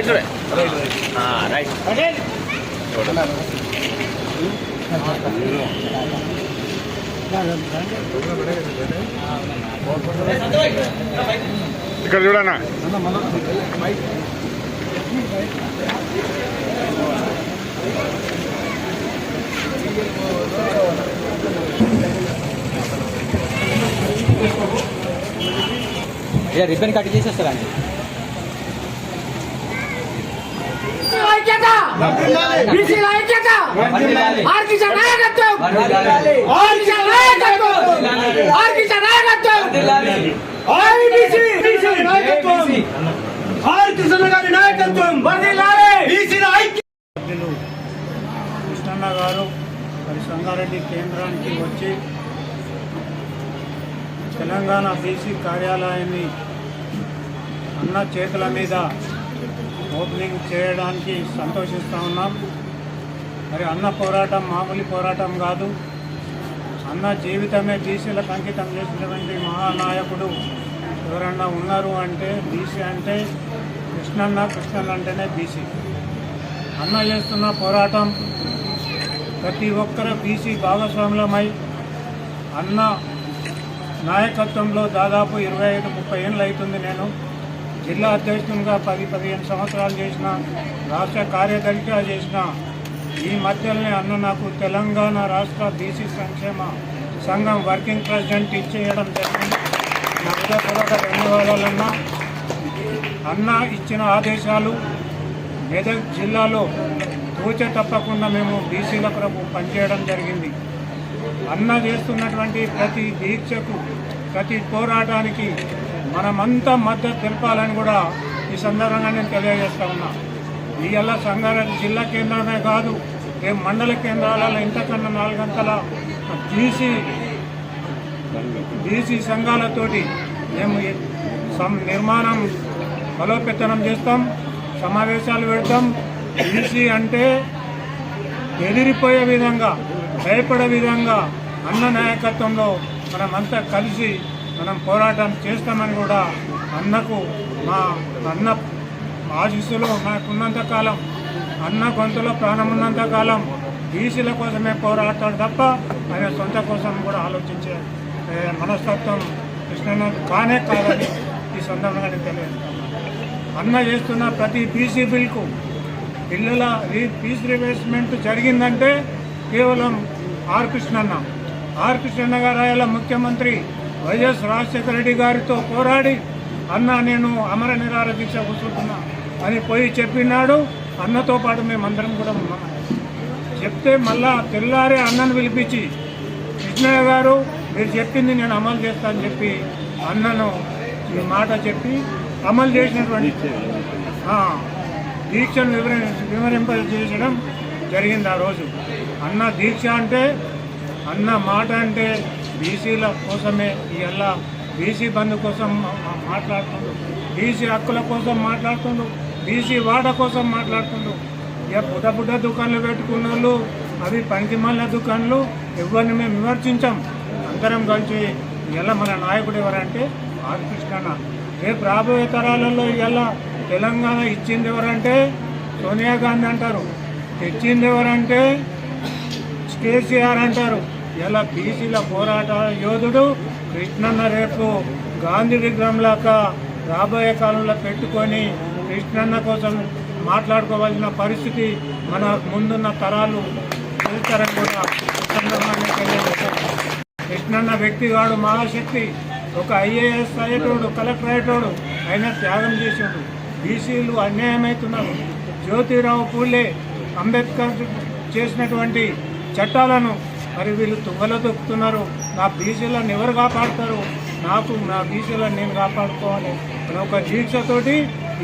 Right చూడే right. ఇక్కడ చూడన్నా. ఇక రిబ్బన్ కట్ చేసేస్తారండి ఐక్యత బీసీల ఐక్యత ఆర్కిష నాయకత్వం ఆర్కిష నాయకత్వం ఆర్కిష నాయకత్వం. ఐబీసీ నాయకత్వం. ఆర్ కృష్ణ గారి నాయకత్వం. వర్ధిల్లాలి బీసీల కృష్ణన్న గారు మరి సంగారెడ్డి కేంద్రానికి వచ్చి తెలంగాణ బీసీ కార్యాలయాన్ని అన్న చేతుల మీద ఓపెనింగ్ చేయడానికి సంతోషిస్తూ ఉన్నాం. మరి అన్న పోరాటం మామూలు పోరాటం కాదు. అన్న జీవితమే బీసీలకు అంకితం చేసినటువంటి మహానాయకుడు ఎవరన్నా ఉన్నారు అంటే బీసీ అంటే కృష్ణన్న కృష్ణన్న అంటేనే బీసీ. అన్న చేస్తున్న పోరాటం ప్రతి ఒక్కరు బీసీ భాగస్వాములమై అన్న నాయకత్వంలో దాదాపు ఇరవై ఐదు ముప్పై ఏళ్ళు అవుతుంది నేను. జిల్లా అధ్యక్షునిగా పది పదిహేను సంవత్సరాలు చేసిన రాష్ట్ర కార్యదర్శిగా చేసిన ఈ మధ్యలోనే అన్న నాకు తెలంగాణ రాష్ట్ర బీసీ సంక్షేమ సంఘం వర్కింగ్ ప్రెసిడెంట్ ఇచ్చేయడం జరిగింది. నా హృదయపూర్వక ధన్యవాదాలన్నా. అన్న ఇచ్చిన ఆదేశాలు మెదక్ జిల్లాలో తోచ తప్పకుండా మేము బీసీల కొరకు పనిచేయడం జరిగింది. అన్న చేస్తున్నటువంటి ప్రతి దీక్షకు ప్రతి పోరాటానికి మనమంతా మద్దతు తెలపాలని కూడా ఈ సందర్భంగా నేను తెలియజేస్తా ఉన్నా. ఇవాళ సంగారెడ్డి జిల్లా కేంద్రమే కాదు రేపు మండల కేంద్రాలలో ఇంతకన్నా నాలుగంతల బీసీ బీసీ సంఘాలతోటి మేము సం- నిర్మాణం బలోపేతనం చేస్తాం సమావేశాలు పెడతాం. బీసీ అంటే ఎదిరిపోయే విధంగా భయపడే విధంగా అన్న నాయకత్వంలో మనమంతా కలిసి మనం పోరాటం చేస్తామని కూడా అన్నకు మా అన్న ఆశీస్సులు నాకున్నంత కాలం అన్న గొంతులో ప్రాణం ఉన్నంత కాలం బీసీల కోసమే పోరాడతాడు తప్ప ఆయన సొంత కోసం కూడా ఆలోచించే మనస్తత్వం కృష్ణ కానే కాదని ఈ సందర్భంగా నేను తెలియజేస్తాను. అన్న చేస్తున్న ప్రతి బీసీ బిల్కు పిల్లల రీ ఫీజు రివేస్మెంట్ జరిగిందంటే కేవలం ఆర్ కృష్ణన్న. ఆర్ కృష్ణన్న గారు ముఖ్యమంత్రి వైఎస్ రాజశేఖర రెడ్డి గారితో పోరాడి అన్న నేను అమర నిరార దీక్ష కూర్చుంటున్నా అని పోయి చెప్పినాడు. అన్నతో పాటు మేమందరం కూడా ఉన్నాం. చెప్తే మళ్ళా తెల్లారే అన్నను పిలిపించి కృష్ణయ్య గారు మీరు చెప్పింది నేను అమలు చేస్తా అని చెప్పి అన్నను ఈ మాట చెప్పి అమలు చేసినటువంటి దీక్షను దీక్షను వివరింప వివరింపజేయడం జరిగింది ఆ రోజు. అన్న దీక్ష అంటే అన్న మాట అంటే బీసీల కోసమే ఇవల్ల బీసీ బంధు కోసం మాట్లాడుతుండు. బీసీ హక్కుల కోసం మాట్లాడుతుండు. బీసీ వాడ కోసం మాట్లాడుతుండు. ఇక బుడ్డ బుడ్డ దుకాణాలు పెట్టుకున్న వాళ్ళు అవి పంచిమల్ల దుకాణాలు ఎవరిని మేము విమర్శించాం. అందరం కలిసి ఇలా మన నాయకుడు ఎవరంటే ఆర్ రేపు రాబోయే తరాలలో ఇలా తెలంగాణ ఇచ్చింది ఎవరంటే సోనియా గాంధీ అంటారు. తెచ్చింది ఎవరంటే కేసీఆర్ అంటారు. ఇలా బీసీల పోరాట యోధుడు కృష్ణన్న రేపు గాంధీ విగ్రహంలాగా రాబోయే కాలంలో పెట్టుకొని కృష్ణన్న కోసం మాట్లాడుకోవాల్సిన పరిస్థితి మన ముందున్న తరాలు వెళ్తారని కూడా ఈ సందర్భంగా తెలియజేశారు మహాశక్తి ఒక ఐఏఎస్ అయ్యేటోడు కలెక్టర్ అయ్యేటోడు ఆయన త్యాగం చేసాడు బీసీలు అన్యాయమవుతున్నారు జ్యోతిరావు పూలే అంబేద్కర్ చేసినటువంటి చట్టాలను మరి వీళ్ళు తుంగలో తొక్కుతున్నారు. నా బీసీలను ఎవరు కాపాడుతారు? నాకు నా బీసీలను నేను కాపాడుకోవాలి. అని ఒక దీక్షతోటి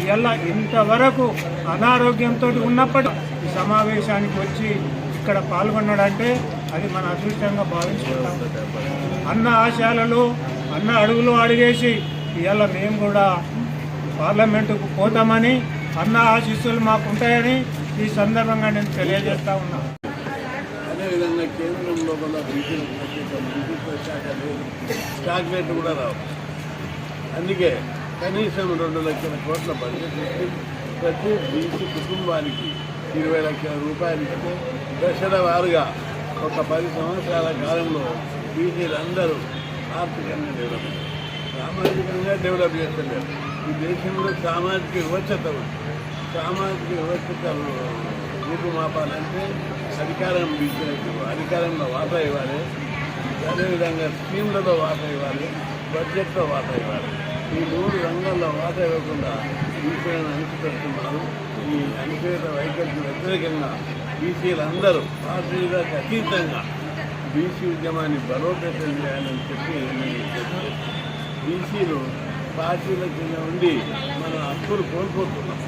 ఇలా ఇంతవరకు అనారోగ్యంతో ఉన్నప్పటి ఈ సమావేశానికి వచ్చి ఇక్కడ పాల్గొన్నాడంటే అది మన అదృష్టంగా భావించుకుంటాం. అన్న ఆశయాలలో అన్న అడుగులు అడిగేసి ఇవాళ మేము కూడా పార్లమెంటుకు పోతామని అన్న ఆశీస్సులు మాకు ఉంటాయని ఈ సందర్భంగా నేను తెలియజేస్తా ఉన్నాను లోపల బీజీ బీజేపీ లేదు. స్టాక్ రేట్ కూడా రావు. అందుకే కనీసం రెండు లక్షల కోట్ల బడ్జెట్ ప్రతి బీసీ కుటుంబానికి ఇరవై లక్షల రూపాయలు ఇస్తే దశల వారుగా ఒక పది సంవత్సరాల కాలంలో బీసీలందరూ ఆర్థికంగా డెవలప్ సామాజికంగా డెవలప్ చేస్తలేరు. ఈ దేశంలో సామాజిక వివక్షత ఉంది. సామాజిక వివక్షత రూపుమాపాలంటే అధికారం అధికారంలో వాటా ఇవ్వాలి. అదేవిధంగా స్కీమ్లతో వాటా ఇవ్వాలి బడ్జెట్లో వాటా ఇవ్వాలి. ఈ మూడు రంగాల్లో వాటా ఇవ్వకుండా బీసీలను అణిచిపెడుతున్నారు ఈ అణిచివేత వైఖరికి వ్యతిరేకంగా బీసీలందరూ పార్టీలకు అతీతంగా బీసీ ఉద్యమాన్ని బలోపేతం చేయాలని చెప్పి నేను బీసీలు పార్టీల కింద ఉండి మన హక్కులు కోల్పోతున్నాం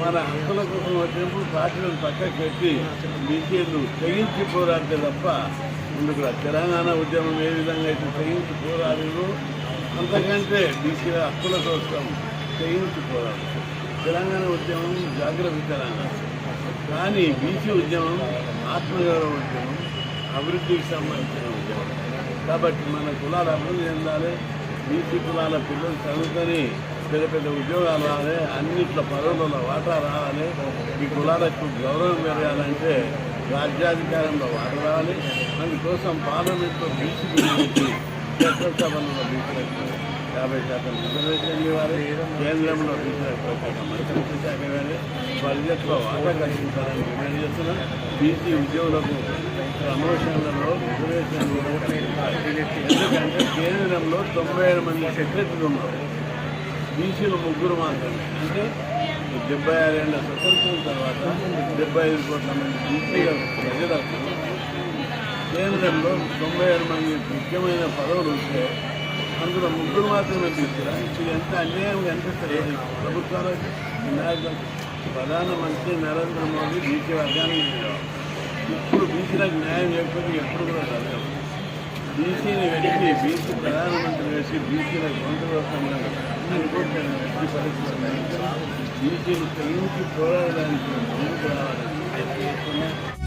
మన హక్కుల కోసం వచ్చినప్పుడు పార్టీలను పక్కకు పెట్టి బీసీలు తెగించి పోరాడితే తప్ప ముందుకు తెలంగాణ ఉద్యమం ఏ విధంగా అయితే తెగించి పోరాడినో అంతకంటే బీసీల హక్కుల కోసం తెగించి పోరాడు తెలంగాణ ఉద్యమం జాగ్రత్త తెలంగాణ. కానీ బీసీ ఉద్యమం ఆత్మగౌరవ ఉద్యమం అభివృద్ధికి సంబంధించిన ఉద్యమం. కాబట్టి మన కులాలు అభివృద్ధి చెందాలి బీసీ కులాల పిల్లలు చదువుకొని పెద్ద పెద్ద ఉద్యోగాలు రావాలి అన్నిట్లో పదవులలో వాటా రావాలి. ఈ కులాలకు గౌరవం పెరగాలంటే రాజ్యాధికారంలో వాటా రావాలి. అందుకోసం పార్లమెంట్లో బీసీ గురించి చట్టసభలలో బీసీలకు యాభై శాతం రిజర్వేషన్ ఇవ్వాలి. కేంద్రంలో బీసీలకు మంత్రిత్వ శాఖ ఇవ్వాలి. బడ్జెట్లో వాటా కల్పించాలని డిమాండ్ చేస్తున్నాం. బీసీ ఉద్యోగులకు ప్రమోషన్లలో రిజర్వేషన్ ఎందుకంటే కేంద్రంలో తొంభై ఏడు మంది సెక్రటరీలు ఉన్నారు. బీసీలు ముగ్గురు మాత్రమే. అంటే డెబ్బై ఆరేళ్ళ స్వతంత్రం తర్వాత డెబ్బై ఐదు కోట్ల మంది బీసీల ప్రజలకు కేంద్రంలో తొంభై ఏడు మంది ముఖ్యమైన పదవులు ఉంటే అందులో ముగ్గురు మాత్రమే తీసుకురా ఇది ఎంత అన్యాయం అనిపిస్తుంది ప్రభుత్వాలకు నాయకులకు ప్రధానమంత్రి నరేంద్ర మోదీ బీసీ వర్గానికి ఇప్పుడు బీసీలకు న్యాయం చేయకపోతే ఎప్పుడు కూడా జరగదు. బీసీని వెళ్ళి బీసీ ప్రధానమంత్రి వేసి బీసీల గొంతు వస్తుందని అనుకుంటున్న వ్యక్తి పరిస్థితులు బీసీలు పోరాడడానికి ముందుకు రావాలి.